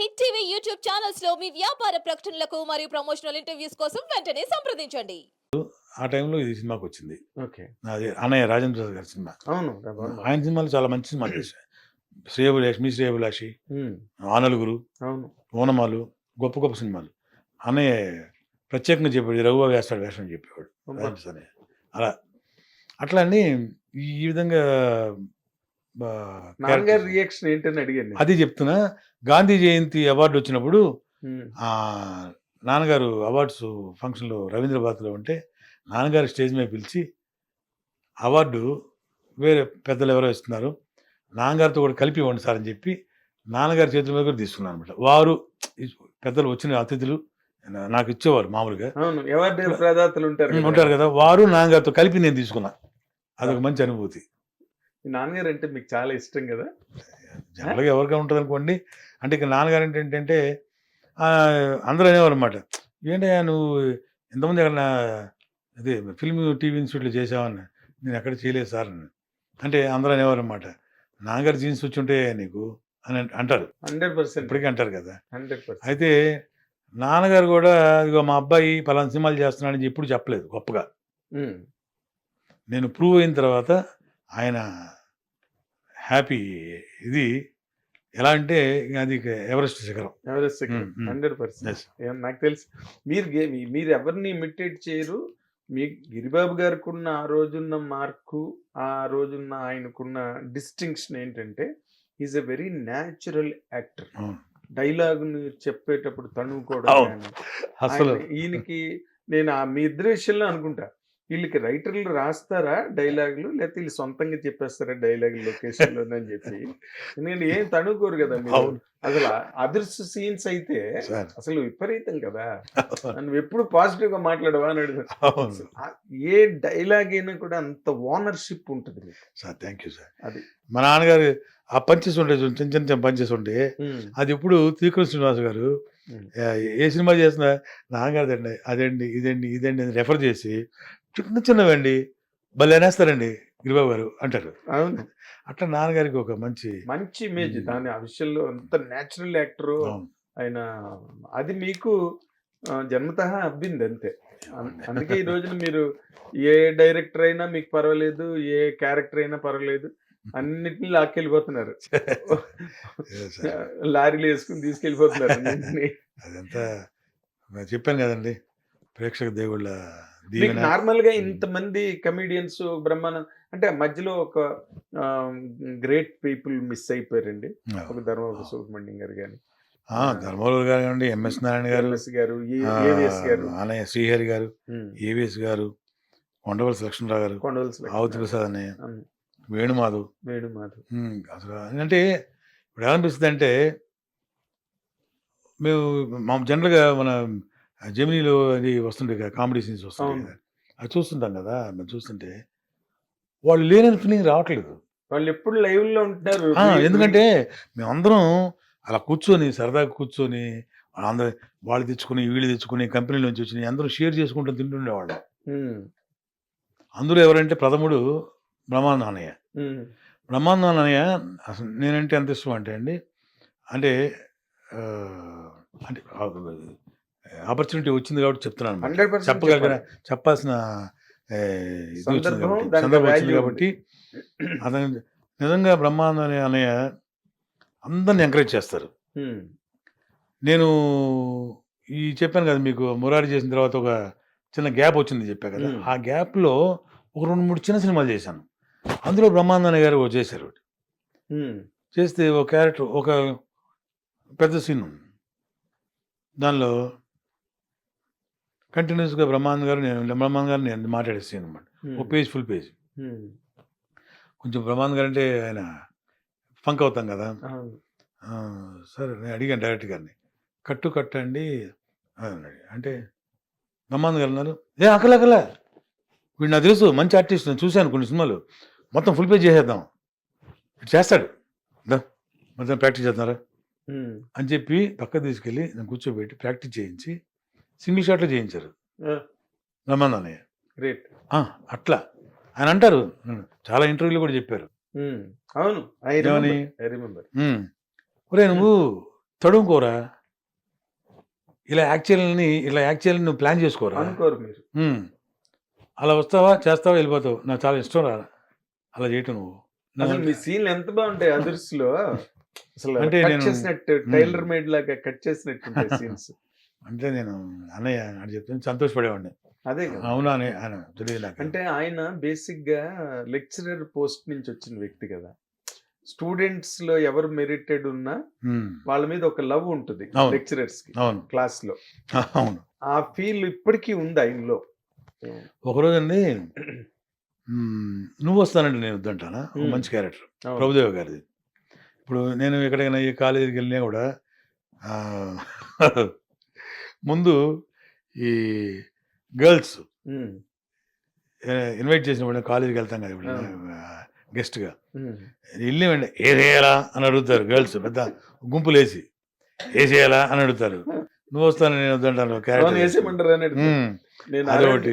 Hit TV YouTube ఛానల్స్లో మీ వ్యాపార ప్రకటనలకు మరియు ప్రమోషనల్ ఇంటర్వ్యూస్ కోసం వెంటనే సంప్రదించండి. ఆ టైంలో ఇది సినిమాకి వచ్చింది. ఓకే. అది అన్నయ్య రాజేంద్ర ప్రసాద్ గారి సినిమా. అవును. ఆయన సినిమాలు చాలా మంచి సినిమాలు చేశాయి శ్రేయభిలాష్ మీ శ్రేయభిలాషి ఆనలుగురు అవును. ఓనమాలు గొప్ప గొప్ప సినిమాలు. అన్నయ్య ప్రత్యేకంగా చెప్పాడు రఘువ వేస్తాడు వేషం చెప్పేవాడు అలా. అట్లా ఈ విధంగా నాన్నగారి. రియాక్షన్ ఏంటని అడిగాను. అది చెప్తున్నా. గాంధీ జయంతి అవార్డు వచ్చినప్పుడు ఆ నాన్నగారు అవార్డ్స్ ఫంక్షన్లో రవీంద్ర భారతిలో ఉంటే నాన్నగారు స్టేజ్ మీద పిలిచి అవార్డు వేరే పెద్దలు ఎవరో ఇస్తున్నారు. నాన్నగారితో కూడా కలిపి ఇవ్వండి సార్ అని చెప్పి నాన్నగారి చేతుల మీద కూడా తీసుకున్నాను అనమాట వారు పెద్దలు వచ్చిన అతిథులు నాకు ఇచ్చేవారు మామూలుగా. ఉంటారు కదా వారు నాన్నగారితో కలిపి నేను తీసుకున్నా. అదొక మంచి అనుభూతి. మీ నాన్నగారు అంటే మీకు చాలా ఇష్టం కదా? జనరల్గా ఎవరికైనా ఉంటుంది అనుకోండి. అంటే ఇక నాన్నగారు ఏంటంటే అందరూ అనేవారు అనమాట ఏంటయ్యా నువ్వు ఎంతమంది ఎక్కడ అదే ఫిల్మ్ టీవీ ఇన్స్టిట్యూట్లో చేసావని నేను ఎక్కడ చేయలేదు సార్ అని. అంటే అందరూ అనేవారు అనమాట నాన్నగారు జీన్స్ వచ్చి ఉంటే నీకు అని అంట- అంటారు. Hundred percent. ఇప్పటికీ అంటారు కదా. Hundred percent. అయితే నాన్నగారు కూడా ఇగో మా అబ్బాయి పలానా సినిమాలు చేస్తున్నాడని ఎప్పుడు చెప్పలేదు గొప్పగా. నేను ప్రూవ్ అయిన తర్వాత ఆయన హ్యాపీ ఇది ఎలా అంటే అది ఎవరెస్ట్ శిఖరం ఎవరెస్ట్ ఉమ్. Hundred percent. నాకు తెలుసు మీరు మీరు ఎవరిని ఇమిటేట్ చేయరు మీ గిరిబాబు గారికి ఉన్న ఆ రోజున్న మార్కు ఆ రోజున్న ఆయనకున్న డిస్టింక్షన్ ఏంటంటే is a very natural actor. Dialogue చెప్పేటప్పుడు తను కూడా అవును. కానీ అసలు ఈయనకి నేను ఆ మీ ఇద్దరి విషయంలో అనుకుంటా వీళ్ళకి రైటర్లు రాస్తారా డైలాగులు? లేకపోతే వీళ్ళు సొంతంగా చెప్పేస్తారా డైలాగులు లొకేషన్లో అని చెప్పి? ఎందుకంటే ఏం తనుకోరు కదా మీరు. అసలు అదర్స్ సీన్స్ అయితే అసలు విపరీతం కదా. నువ్వు ఎప్పుడు పాజిటివ్గా మాట్లాడవా అని ఆ ఏ డైలాగ్ అయినా కూడా అంత ఓనర్షిప్ ఉంటుంది. Sir thank you sir. అది. మా నాన్నగారు ఆ పంచెస్ ఉండే చిన్న చిన్న చిన్న పంచెస్ ఉంటే అది ఇప్పుడు త్రికృష్ణ శ్రీనివాస్ గారు. ఏ- సినిమా చేసినా నాన్నగారు అండి అదండి ఇదండి ఇదండి అని రెఫర్ చేసి చిన్న చిన్నవండి భలే అనేస్తారండి గిరిబాబు గారు అంటారు అవును అట్లా నాన్నగారికి ఒక మంచి మంచి ఇమేజ్. దాని ఆ విషయంలో అంత న్యాచురల్ యాక్టర్. ఆయన అది మీకు జన్మతః అబ్బింది అంతే అందుకే ఈ రోజున మీరు ఏ డైరెక్టర్ అయినా మీకు పర్వాలేదు ఏ క్యారెక్టర్ అయినా పర్వాలేదు అన్నిటిని లాక్కెళ్ళిపోతున్నారు. లారీలు వేసుకుని తీసుకెళ్ళిపోతున్నారు. అదంతా చెప్పాను కదండి ప్రేక్షక దేవుళ్ళ నార్మల్గా ఇంతమంది కమిడియన్స్ బ్రహ్మానంద్ అంటే మధ్యలో ఒక గ్రేట్ పీపుల్ మిస్ అయిపోయారండి. ఒక ధర్మవర సుబ్రహ్మణ్యం గారు కానీ ధర్మవరం గారు కానివ్వండి ఎంఎస్ నారాయణ గారు గారు ఏవిఎస్ గారు. శ్రీహరి గారు ఏవిఎస్ గారు కొండవలసి లక్ష్మణరావు గారు కొండవలసి ఆవుతి ప్రసాద్ అన్నయ్య వేణుమాధవ్. వేణు మాధవ్ ఉమ్, అసలు అంటే ఇప్పుడు ఏమనిపిస్తుంది అంటే మేము మా జనరల్గా మన జమినీలో అది వస్తుండే కదా కామెడీ సీన్స్ వస్తుంటాయి. కదా. అది చూస్తుంటాం కదా మనం చూస్తుంటే వాళ్ళు లేని ఫీలింగ్ రావట్లేదు. వాళ్ళు ఎప్పుడు లైవ్లో ఉంటున్నారు ఆ, ఎందుకంటే మేమందరం అలా కూర్చొని సరదాగా కూర్చొని అందరూ వాళ్ళు తెచ్చుకుని వీళ్ళు తెచ్చుకుని కంపెనీ నుంచి వచ్చినాయి అందరూ షేర్ చేసుకుంటూ తింటుండేవాళ్ళం అందులో ఎవరంటే ప్రథముడు అన్నయ్య. అసలు నేనంటే ఎంత ఇష్టం అంటే అండి అంటే అంటే ఆపర్చునిటీ వచ్చింది కాబట్టి చెప్తున్నాను అన్నమాట. 100% చెప్పగలిగిన చెప్పాలి. చెప్పాల్సిన సందర్భం, వచ్చింది కాబట్టి అతను నిజంగా బ్రహ్మానంద అనే అందరిని ఎంకరేజ్ చేస్తారు. నేను ఈ చెప్పాను కదా మీకు మురారి చేసిన తర్వాత ఒక చిన్న గ్యాప్ వచ్చింది చెప్పా కదా. ఆ గ్యాప్లో ఒక రెండు మూడు చిన్న సినిమాలు చేశాను. అందులో బ్రహ్మానంద గారు చేశారు చేస్తే ఒక క్యారెక్టర్ ఒక పెద్ద సీన్ ఉంది. దానిలో కంటిన్యూస్గా బ్రహ్మానంద గారు నేను బ్రహ్మానంద గారు నేను మాట్లాడే సీన్ అనమాట ఒక ఉమ్, పేజ్ ఫుల్ పేజ్ కొంచెం బ్రహ్మానంద గారు అంటే ఆయన ఫంక్ అవుతాం కదా? సరే నేను అడిగాను డైరెక్ట్ గారిని. కట్టు కట్టండి. అంటే బ్రహ్మానంద గారు అన్నారు ఏ అక్కల అక్కల వీడు నాకు తెలుసు మంచి ఆర్టిస్ట్ నేను చూశాను కొన్ని సినిమాలు. మొత్తం ఫుల్ పేజ్ చేసేద్దాం. చేస్తాడు. మొత్తం ప్రాక్టీస్ చేస్తున్నారా? ఉమ్, అని చెప్పి పక్క తీసుకెళ్ళి నేను కూర్చోబెట్టి ప్రాక్టీస్ చేయించి సింగిల్ షాట్లో చేయించారు. బ్రహ్మానంద అన్నయ్య గ్రేట్. అట్లా. ఆయన అంటారు చాలా ఇంటర్వ్యూలు కూడా చెప్పారు. అవును. ఒరే నువ్వు తడుముకోరా ఇలా యాక్చువల్ని ఇలా యాక్చువల్ నువ్వు ప్లాన్ చేసుకోరా? అనుకోరు మీరు. అలా వస్తావా? చేస్తావా? వెళ్ళిపోతావు. నాకు చాలా ఇష్టం రా. అలా చేయటం నువ్వు. అసలు మీ సీన్లు ఎంత బాగుంటాయి అదర్స్లో అసలు అంటే కట్ నేను- చేసినట్టు టైలర్ మేడ్ లాగా కట్ చేసినట్టు సీన్స్. అంటే నేను అన్నయ్య అని చెప్తే సంతోషపడేవాడిని. అదే అవునా అని ఆయన తెలియదు అంటే ఆయన బేసిక్గా లెక్చరర్ పోస్ట్ నుంచి వచ్చిన వ్యక్తి కదా. స్టూడెంట్స్లో ఎవరు మెరిటెడ్ ఉన్నా. వాళ్ళ మీద ఒక లవ్ ఉంటుంది. లెక్చరర్స్కి క్లాస్లో అవును. ఆ ఫీల్ ఇప్పటికీ ఉంది ఆయనలో. ఒకరోజు అండి నువ్వు వస్తానంటే నేను వద్దంటానా. మంచి క్యారెక్టర్. ప్రభుదేవ గారిది. ఇప్పుడు నేను ఎక్కడికైనా ఈ కాలేజీకి వెళ్ళినా కూడా ముందు ఈ గర్ల్స్ ఇన్వైట్ చేసినప్పుడు కాలేజీకి వెళ్తాం కదా ఇప్పుడు. గెస్ట్గా. ఉమ్. వెళ్ళి వెంటనే ఏ చేయాలా అని అడుగుతారు గర్ల్స్ పెద్ద గుంపులేసి. ఏ చేయాలా అని అడుగుతారు. నువ్వు వస్తాను నేను వద్దంటాను అవును నేను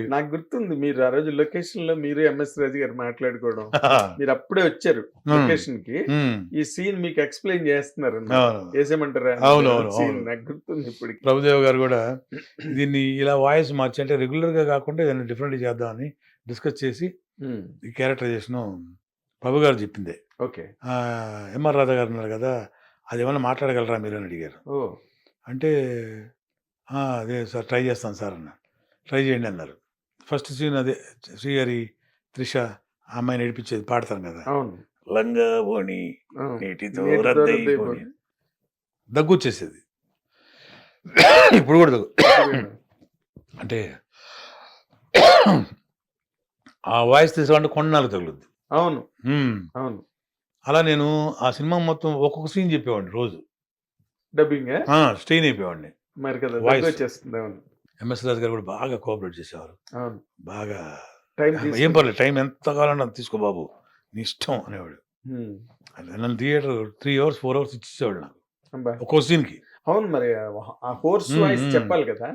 నాకు గుర్తుంది మీరు ఆ రోజు లొకేషన్లో మీరు ఎంఎస్ రాజు గారు మాట్లాడుకోవడం. మీరు అప్పుడే వచ్చారు లొకేషన్కి. ఈ సీన్ మీకు ఎక్స్ప్లెయిన్ చేస్తున్నారు సీన్ అవును. నాకు గుర్తుంది ఇప్పటికి. ప్రభుదేవ్ గారు కూడా దీన్ని ఇలా వాయిస్ మార్చి అంటే రెగ్యులర్గా కాకుండా ఏదైనా డిఫరెంట్ చేద్దామని డిస్కస్ చేసి ఈ క్యారెక్టరైజేషన్ ప్రభు గారు చెప్పిందే. ఓకే. ఎంఆర్ రాధా గారు ఉన్నారు కదా అది ఏమైనా మాట్లాడగలరా మీరు అని అడిగారు. అంటే "ఆ, అదే సార్ ట్రై చేస్తాను సార్ అన్న ట్రై చేయండి అన్నారు. ఫస్ట్ సీన్ అదే శ్రీహరి త్రిష ఆ అమ్మాయిని నడిపించేది పాడతాను కదా. అవును. లంగా. నీటితో. దగ్గు వచ్చేసేది ఇప్పుడు కూడా దగ్గు అంటే ఆ వాయిస్ తీసుకోవాలంటే కొన్నాళ్ళు తగులుద్ది. అవును. అవును. అలా నేను ఆ సినిమా మొత్తం ఒక్కొక్క సీన్ చెప్పేవాడిని రోజు. డబ్బింగ్? స్టెయిన్ అయిపోయేవాడిని. మరి కదా. దగ్గు వచ్చేస్తుంది అవును. ఎంఎస్ రాజు గారు కూడా బాగా కోఆపరేట్ చేసేవారు. అవును. బాగా ఏం పర్లేదు టైం ఎంత కావాలంటే అంత తీసుకో బాబు నీ ఇష్టం అనేవాడు. నన్ను theatre three hours four hours ఇచ్చేవాడు నాకు. ఒక్కో సీన్కి అవును మరి ఆ- వాయిస్. చెప్పాలి కదా!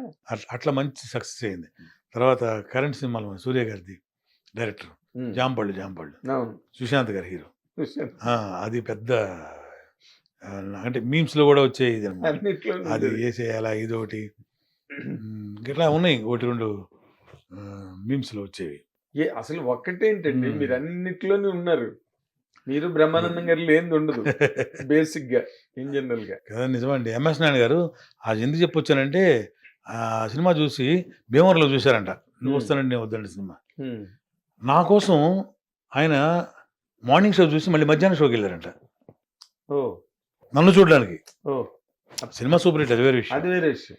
అట్లా మంచి సక్సెస్ అయింది. తర్వాత కరెంట్ సినిమాలో సూర్య గారిది డైరెక్టర్ జాంపళ్ళు జాంపళ్ళు. సుశాంత్ గారి హీరో. ఆ, అది పెద్ద అంటే మీమ్స్లో కూడా వచ్చే ఇది అది వేసేయాలా ఇది ఒకటి ఉమ్, ఇట్లా ఉన్నాయి? ఒకటి రెండు మీమ్స్లో వచ్చేవి. ఏ అసలు ఒక్కటేంటండి. మీరు అన్నిట్లోనే ఉన్నారు. మీరు బ్రహ్మానందం గారు లేనిది ఉండదు. బేసిక్గా ఇన్ జనరల్గా కదా నిజమండి. ఎంఎస్ నాయుడు గారు అది ఎందుకు చెప్పొచ్చానంటే ఆ సినిమా చూసి భీమవరంలో చూశారంట. నువ్వు. వస్తానండి నేను వద్దండి సినిమా. నా కోసం ఆయన మార్నింగ్ షో చూసి మళ్ళీ మధ్యాహ్నం షోకి వెళ్ళారంట. ఓ. నన్ను చూడడానికి. ఓ. సినిమా సూపర్ హిట్ అది వేరే విషయం. అది వేరే విషయం.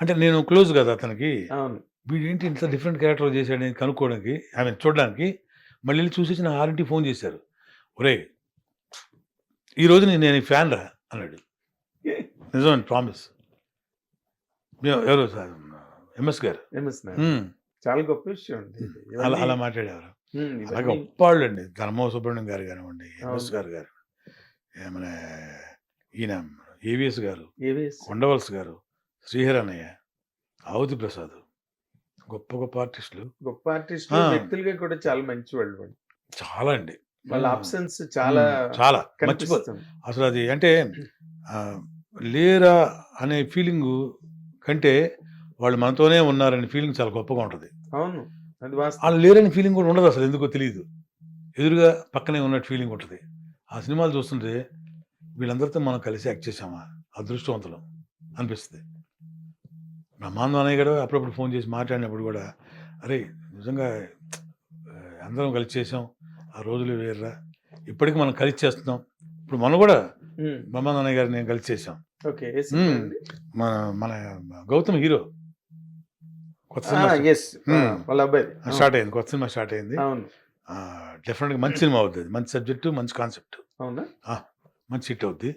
అంటే నేను క్లోజ్ కదా అతనికి. అవును. వీడు ఏంటి ఇంత డిఫరెంట్ క్యారెక్టర్ చేశాడు అని కనుక్కోవడానికి ఆమె చూడడానికి మళ్ళీ వెళ్ళి చూసేసి నా ఆరింటి ఫోన్ చేశారు. ఒరే ఈ రోజు నేను నేను ఫ్యాన్ రా అన్నాడు. నిజమండి ప్రామిస్ ఎవరు సార్? ఎంఎస్ గారు. ఎంఎస్ చాలా గొప్ప విషయం అండి. అలా అలా మాట్లాడేవారు. ఉమ్, అలా ఇవన్నీ- గొప్ప వాళ్ళు అండి ధర్మ సుబ్రహ్మణ్యం గారు కానివ్వండి ఎంఎస్. గారు గారు మన ఈయన ఏవిఎస్ గారు? కొండవలస గారు శ్రీహరి అన్నయ్య ఆవుతి ప్రసాద్ గొప్ప గొప్ప ఆర్టిస్టులు. గొప్ప ఆర్టిస్ట్ ఆ. వ్యక్తులుగా కూడా చాలా మంచి వాళ్ళు. చాలా అండి. వాళ్ళ అబ్సెన్స్ చాలా చాలా మర్చిపో కనిపిస్తుంది. అసలు అది అంటే లేరా అనే ఫీలింగ్ కంటే వాళ్ళు మనతోనే ఉన్నారనే ఫీలింగ్ చాలా గొప్పగా ఉంటుంది. అవును. వాళ్ళు లేరని ఫీలింగ్ కూడా ఉండదు అసలు ఎందుకో తెలియదు ఎదురుగా పక్కనే ఉన్నట్టు ఫీలింగ్ ఉంటుంది. ఆ సినిమాలు చూస్తుంటే వీళ్ళందరితో మనం కలిసి యాక్ట్ చేసామా అదృష్టవంతులం అనిపిస్తుంది. బ్రహ్మాండం అన్నయ్య కూడా అప్పుడప్పుడు ఫోన్ చేసి మాట్లాడినప్పుడు కూడా అరే నిజంగా అందరం కలిసి చేసాం ఆ రోజులు వేర్రా ఇప్పటికి మనం కలిసి చేస్తున్నాం. ఇప్పుడు మనం కూడా బ్రహ్మానంద అన్నయ్య గారు నేను కలిసి చేసాం ఓకే? మన మన గౌతమ్ హీరో. కొత్త సినిమా. వాళ్ళ అబ్బాయి. స్టార్ట్ అయింది కొత్త సినిమా స్టార్ట్ అయింది. డెఫినెట్గా మంచి సినిమా అవుతుంది మంచి సబ్జెక్టు మంచి కాన్సెప్ట్ అవునా? మంచి హిట్ అవుద్ది.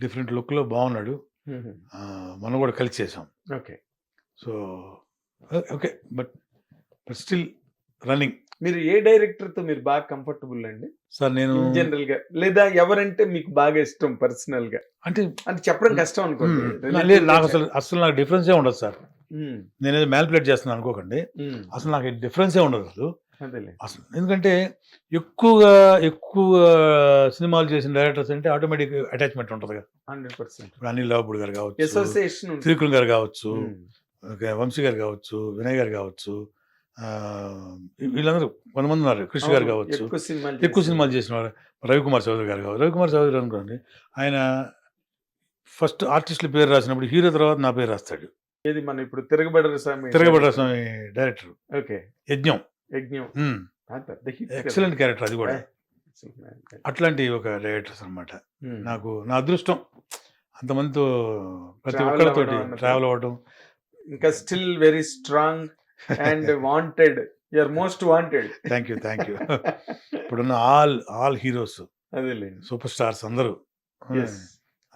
డిఫరెంట్ లుక్లో బాగున్నాడు. మనం కూడా కలిసి చేసాం. Okay. So okay. But but still running. మీరు ఏ డైరెక్టర్తో మీరు బాగా కంఫర్టబుల్ అండి? సార్ నేను ఇన్ జనరల్గా లేదా ఎవరంటే మీకు బాగా ఇష్టం పర్సనల్గా అంటే అంటే చెప్పడం కష్టం అనుకోండి. నాకు అసలు అసలు నాకు డిఫరెన్సే ఉండదు సార్. ఉమ్, నేను ఏదో మ్యాల్పులేట్ చేస్తున్నాను అనుకోకండి. అసలు నాకు డిఫరెన్సే ఉండదు అసలు. అసలు ఎందుకంటే ఎక్కువగా ఎక్కువ సినిమాలు చేసిన డైరెక్టర్స్ అంటే ఆటోమేటిక్ అటాచ్మెంట్ ఉంటుంది కదా. Hundred percent. ఇప్పుడు అనిల్ రావుపూడి గారు కావచ్చు అసోసియేషన్ త్రివిక్రమ్ గారు కావచ్చు వంశీ గారు కావచ్చు వినయ్ గారు కావచ్చు వీళ్ళందరూ కొంతమంది ఉన్నారు కృష్ణ గారు కావచ్చు. ఎక్కువ సినిమాలు చేసిన వారు రవికుమార్ చౌదరి గారు కావచ్చు. రవికుమార్ చౌదరి అనుకోండి ఆయన ఫస్ట్ ఆర్టిస్టుల పేరు రాసినప్పుడు హీరో తర్వాత నా పేరు రాస్తాడు. ఏది మన ఇప్పుడు తిరగబడరు స్వామి. తిరగబడ్డ స్వామి డైరెక్టర్. ఓకే. యజ్ఞం. యజ్ఞం. ఆ పెద్ద హిట్ కదా. ఎక్సలెంట్ క్యారెక్టర్ అది కూడా. అట్లాంటి ఒక డైరెక్టర్స్ అన్నమాట. Hmm. నాకు నా అదృష్టం అంతమందితో ప్రతి ఒక్కరితోటి అన్నది. ట్రావెల్ అవ్వడం. ఇంకా still very strong and wanted you are most wanted thank you thank you ఇప్పుడున్న ఆల్ ఆల్ హీరోస్ అదేలేండి. సూపర్ స్టార్స్ అందరూ.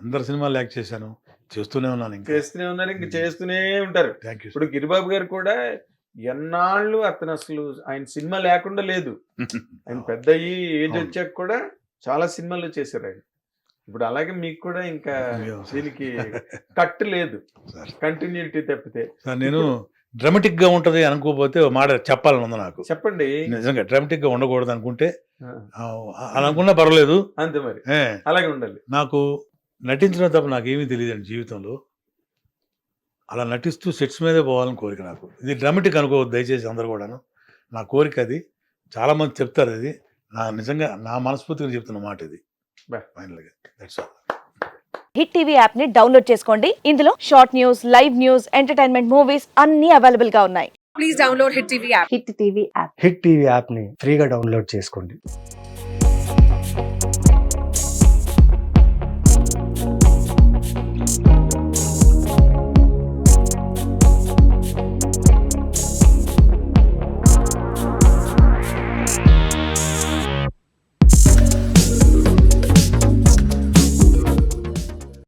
అందరు సినిమాలు యాక్ట్ చేశాను. చేస్తూనే ఉన్నాను ఇంకా. చేస్తూనే ఉన్నారు ఇంక చేస్తూనే ఉంటారు. థ్యాంక్ యూ ఇప్పుడు గిరిబాబు గారు కూడా ఎన్నాళ్ళు అతను అసలు ఆయన సినిమా లేకుండా లేదు. ఆయన పెద్ద అయ్యి ఏజ్. వచ్చాక కూడా చాలా సినిమాలు చేశారు ఆయన. ఇప్పుడు అలాగే మీకు కూడా ఇంకా. దీనికి కట్ లేదు. కంటిన్యూటీ తప్పితే. నేను డ్రమటిక్గా ఉంటది అనుకోకపోతే మాట చెప్పాలని ఉంది నాకు. చెప్పండి. నిజంగా డ్రమటిక్గా ఉండకూడదు అనుకుంటే అలా అనుకున్నా పర్వాలేదు. అంతే మరి. అలాగే ఉండాలి. నాకు నటించడం తప్ప నాకేమీ తెలియదండి జీవితంలో. అలా నటిస్తూ సెట్స్ మీదే పోవాలని కోరిక నాకు. ఇది డ్రామాటిక్ అనుకోవద్దు దయచేసి అందరు కూడాను. నా కోరిక అది. చాలా మంది చెప్తారు ఇది నా నిజంగా నా మనస్ఫూర్తిగా చెప్తున్న మాట ఇది. ఫైనల్గా దట్స్ ఆల్ హిట్ టీవీ యాప్ని డౌన్లోడ్ చేసుకోండి. ఇందులో short news live news entertainment movies అన్ని అవైలబుల్గా ఉన్నాయి. Please download Hit TV app. Hit TV app. Hit TV యాప్ని ఫ్రీగా డౌన్లోడ్ చేసుకోండి.